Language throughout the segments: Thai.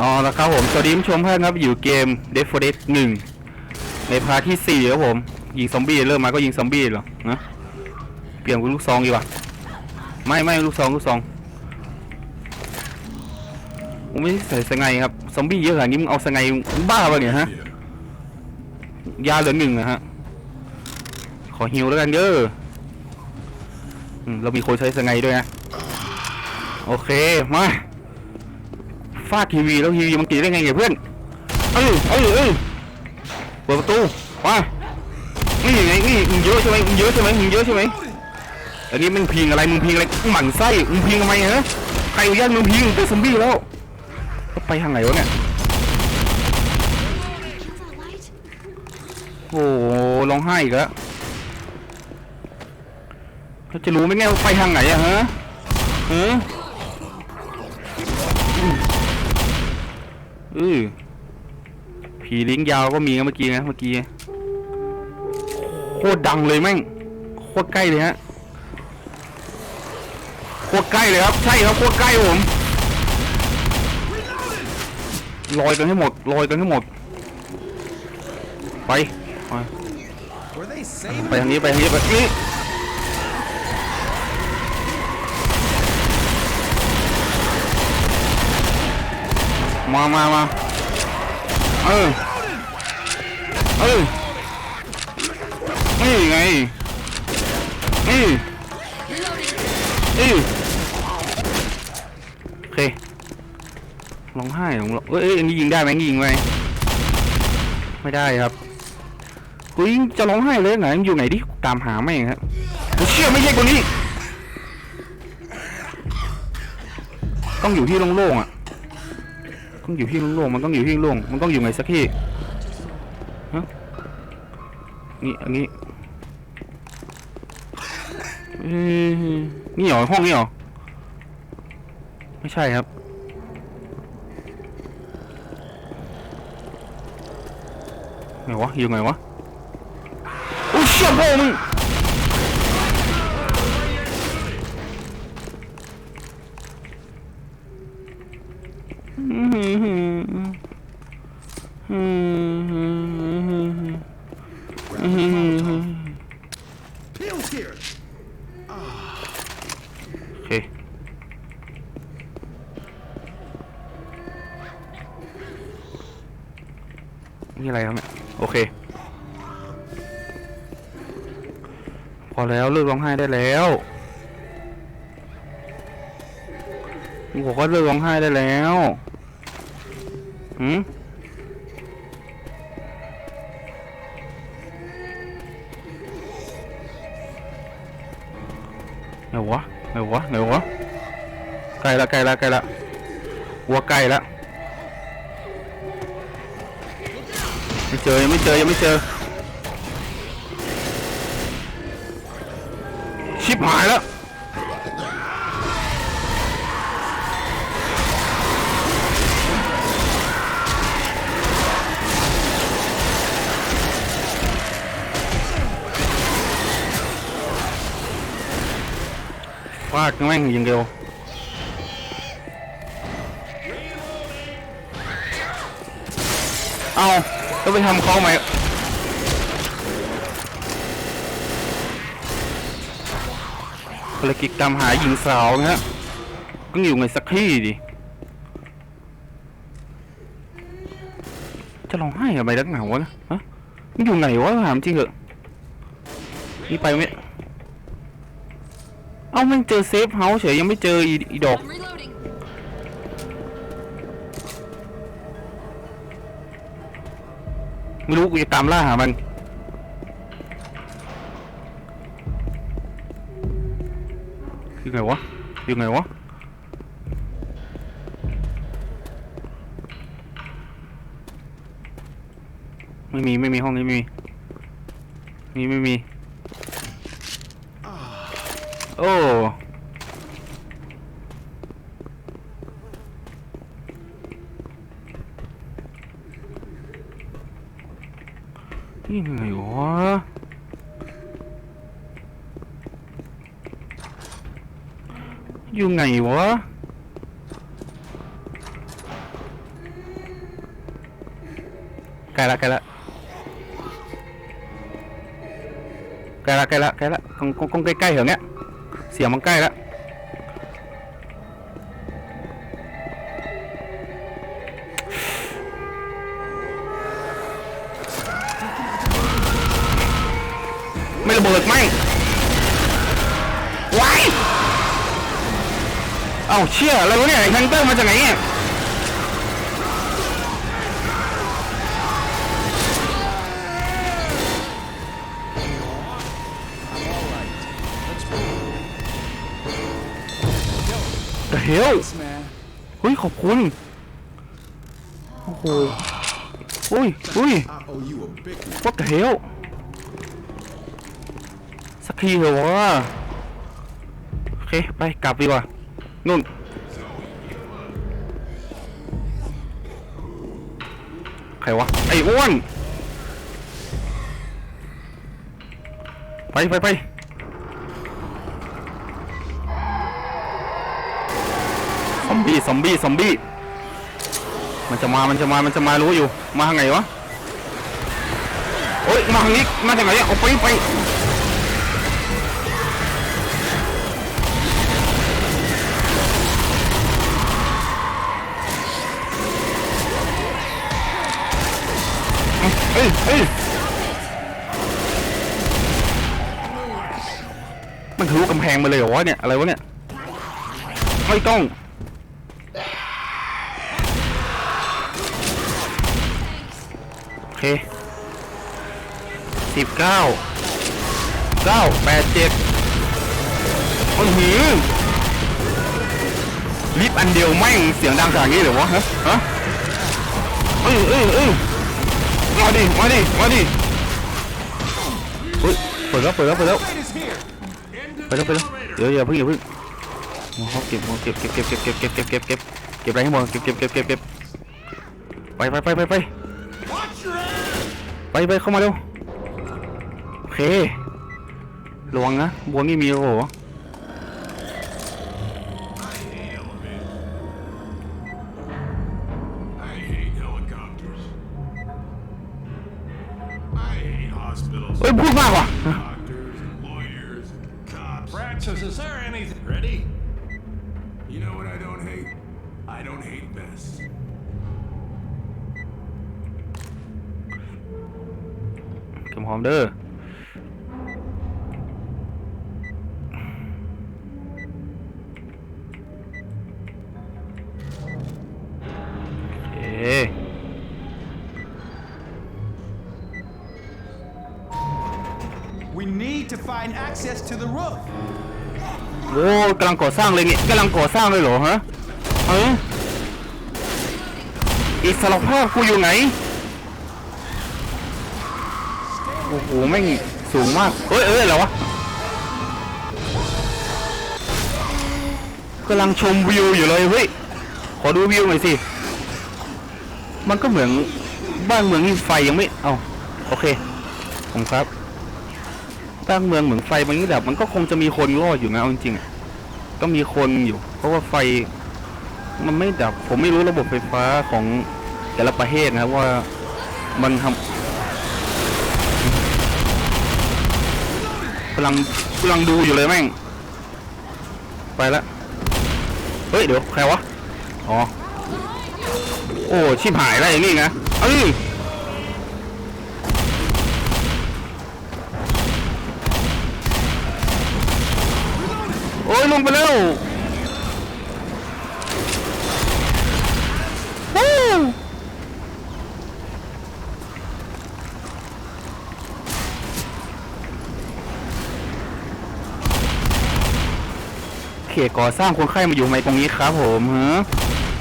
อ๋อแล้วครับผมสวัสดีผู้ชมเพื่อนครับอยู่เกม Dead for Dead 1ในพาร์ทที่ 4 ครับผม ยิงซอมบี้เริ่มมาก็ยิงซอมบี้เหรอนะเปลี่ยนเป็นลูกซองดีกว่าไม่ไม่ลูกซองลูกซองผมไม่ใส่สไงครับซอมบี้เยอะขนาดนี้มึงเอาสไงบ้าปะเนี่ยฮะยาเหลือหนึ่งนะฮะขอฮิวแล้วกันเด้อเรามีคนใช้สไงด้วยนะโอเคมา ฟาดทีวีแล้วทีวีมันกี่ได้ไงเนี่ยเพื่อนเอ้ยเอ้ยเอ้ยเปิดประตูมานี่ไงนี่มึงเยอะใช่ไหมมึงเยอะใช่ไหมมึงเยอะใช่ไหมอันนี้มึงพิงอะไรมึงพิงอะไรหมั่นไส้มึงพิงทำไมฮะใครอาย่างมึงพิงเป็นซอมบี้แล้วแล้วไปทางไหนวะเนี่ยโอ้โหร้องไห้อีกแล้วเราจะรู้ไหมเนี่ยว่าไปทางไหนอะฮะฮะ อือผีลิงยาวก็มีนะเมื่อกี้นะเมื่อกี้โคตรดังเลยแม่งโคตรใกล้เลยฮะโคตรใกล้เลยครับใช่ครับโคตรใกล้ผมลอยกันให้หมดลอยกันให้หมด ไปไปทางนี้ไปทางนี้ไปนี่ มามามาเออเออนี่ไงนี่นี่โอเคร้องไห้ร้องเอ้ยเอ้ยอันนี้ยิงได้ไหมยิงไหมไม่ได้ครับกูยิงจะร้องไห้เลยไหนอยู่ไหนดิตามหาแม่งครับกูเชื่อไม่ใช่คนนี้ ต้องอยู่ที่โล่งๆอะ ต้องอยู่ที่โล่งๆมันต้องอยู่ที่โล่งมันต้องอยู่ไหนสักที่ฮะนี่อันนี้นี่เหรอห้องนี้เหรอไม่ใช่ครับไงวะอยู่ไงวะโอ้เชี่ยพ่อมึงโ pills here? อเค นี่อะไรครับเนี่ย โอเค พอแล้วเลิกร้องไห้ได้แล้วกูบอกว่าเลิกร้องไห้ได้แล้วหืมไหนวะไหนวะไหนวะใกล้ละใกล้ละใกล้ละวัวใกล้ละ เจอยังไม่เจอยังไม่เจอ ชิบหายแล้วฟาดแม่งอย่างเดียวเอา แล้วไปทำเขาไหมภารกิจตามหาหญิงสาวนะฮะต้อยู่ไงสักที่ดิ จะร้องไห้กับไปดักหนาวะนะฮะมันอยู่ไหนวะถามจริงเหรอนี่ไปไหมเอ้ามันเจอเซฟเฮาส์เฉยยังไม่เจออีดอก ไม่รู้กูจะตามล่าหามันยู่ไงวะอยู่ไงวะไม่มีไม่มีห้องนี้ไม่มีมีไม่มี โอ้ นี่ไงวะอยู่ไงวะแกละแกละแกละแกละแกละกองกองใกล้ๆแถวเนี้ยเสียงมันใกล้ละ ไม่ระเบิดไหมไว้เอ้าเชี่ยอะไรวะเนี่ยไอ้แฮงเตอร์มาจากไหนเนี่ย The hell Thanks, man. เฮ้ยขอบคุณ โอ้โหอุ้ยอุ้ย I owe you a big one. what the hell ทีเถอวะโอเค ไปกลับดีกว่านุ่น ใครวะ ไอ้อ้วน ไปไปไปซอมบี้ซอมบี้ซอมบี้ มันจะมา มันจะมา มันจะมา รู้อยู่ มาทางไหนวะ โอ้ยมาทางนี้ มาจากไหนอะเอาไปไป เอ้ยเอ้ยมันทะลุกำแพงมาเลยเหรอวะเนี่ย อะไรวะเนี่ยไม่ต้องโอเคสิบเก้าเก้าแปดเจ็ดโอ้โหลิฟต์อันเดียวไม่เสียงดังขนาดนี้เหรอวะฮะฮะเอ้ยเอ้ยเอ้ย มาดิ มาดิ มาดิเฮ้ยเปิดแล้วเปิดแล้วเปิดแล้ว Elevator's here. เปิดแล้วเปิดแล้วเดี๋ยวอย่าเพิ่งอย่าเพิ่งโอ้โหเก็บโอ้เก็บเก็บเก็บเก็บเก็บเก็บเก็บเก็บเก็บเก็บอะไรให้หมดเก็บเก็บเก็บเก็บเก็บไปไปไปไปไปไปไปเข้ามาเร็วโอเคระวังนะบนนี่มีโอ้โห hospitals. Oi, Buvava! Doctors, lawyers, cops. Praxis, is there anything? Ready? You know what I don't hate? I don't hate this. Come home, dude. Access to the roof. โอ้กำลังก่อสร้างเลยเนี่ยกำลังก่อสร้างเลยเหรอฮะเฮ้ยอิสระภาพกูอยู่ไหน โอ้โหแม่งสูงมากเฮ้ยเอ้ยอะไรวะกำลังชมวิวอยู่เลยเฮ้ย ขอดูวิวหน่อยสิ มันก็เหมือนบ้านเมืองนี่ไฟยังไม่ เอาโอเค ผมครับ บ้านเมืองเหมือนไฟมันนี่ดับมันก็คงจะมีคนรอดอยู่นะเอาจริงๆก็มีคนอยู่ เพราะว่าไฟ มันไม่ดับ ผมไม่รู้ระบบไฟฟ้าของแต่ละประเทศนะว่ามันทำกำลังกำลังดูอยู่เลยแม่ง ไปละเฮ้ยเดี๋ยวใครวะ อ๋อ โอ้ชิบหายอย่างนี้นะเอ้ย ลงไปแล้ววู้เขตก่อสร้างคนไข้มาอยู่ทำไมตรงนี้ครับผมฮะ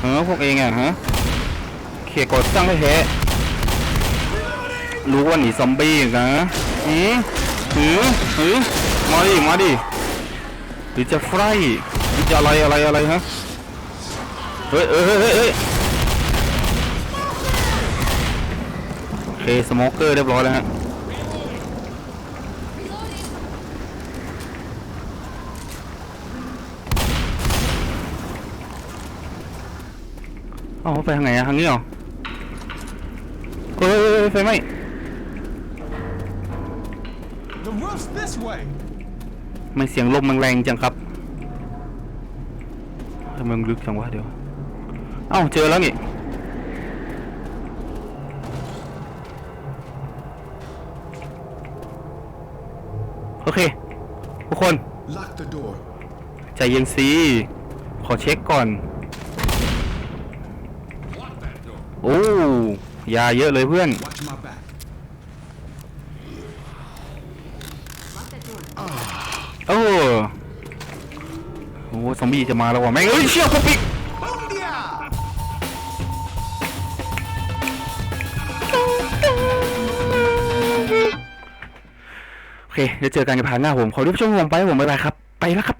เออพวกเองอะฮะเขตก่อสร้างแท้ๆรู้ว่าหนีซอมบี้นะหืมหืมหืมมาดิมาดิ หรือจะไฟหรือจะอะไรอะไรอะไรฮะเฮ้ยเฮ้ยเฮ้ยโอเคสโมเกอร์เรียบร้อยแล้วฮะเอาไปทางไหนอะทางนี้เหรอเฮ้ยไฟไหม The roof's this way. ไม่เสียงลมมันแรงจังครับทำไมมันลึกจังวะเดี๋ยว เอ้าเจอแล้วนี่โอเค ทุกคน Lock the door. ใจเย็นสิขอเช็คก่อน Lock that door. โอ้ยาเยอะเลยเพื่อน Watch my back. โอ้โหซอมบี้จะมาแล้วว่ะแม่งเอ้ยเชี่ยพวกปิกโอเคเดี๋ยวเจอกันในพาร์ทหน้าผม ขอทุกผู้ชมผมไปผมบ๊ายบายครับ ไปแล้วครับ